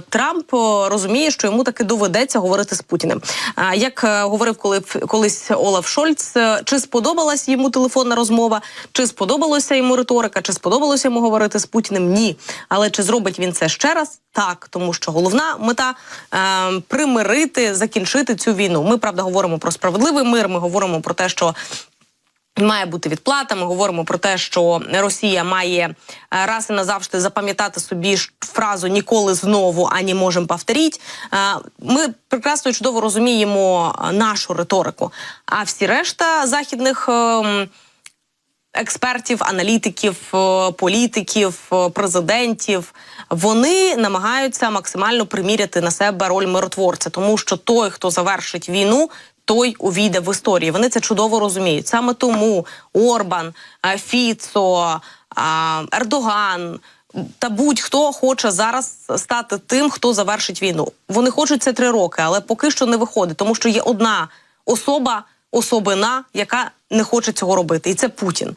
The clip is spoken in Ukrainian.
Трамп розуміє, що йому таки доведеться говорити з Путіним. А, Як е, говорив коли колись Олаф Шольц, е, чи сподобалась йому телефонна розмова, чи сподобалося йому риторика, чи сподобалося йому говорити з Путіним? Ні. Але чи зробить він це ще раз? Так, тому що головна мета е, примирити, закінчити цю війну. Ми правда говоримо про справедливий мир. Ми говоримо про те, що Має бути відплата. Ми говоримо про те, що Росія має е, раз і назавжди запам'ятати собі фразу ніколи знову ані можемо повторіть. Е, Ми прекрасно чудово розуміємо е, нашу риторику. А всі решта західних. Експертів, аналітиків, е, політиків, е, президентів. Вони намагаються максимально приміряти на себе роль миротворця, тому що той, хто завершить війну. Той увійде в історію. Вони це чудово розуміють. Саме тому Орбан, е, Фіцо, Ердоган та будь-хто хоче зараз стати тим, хто завершить війну. Вони хочуть це три роки, але поки що не виходить, тому що є одна особа, особина, яка не хоче цього робити, і це Путін.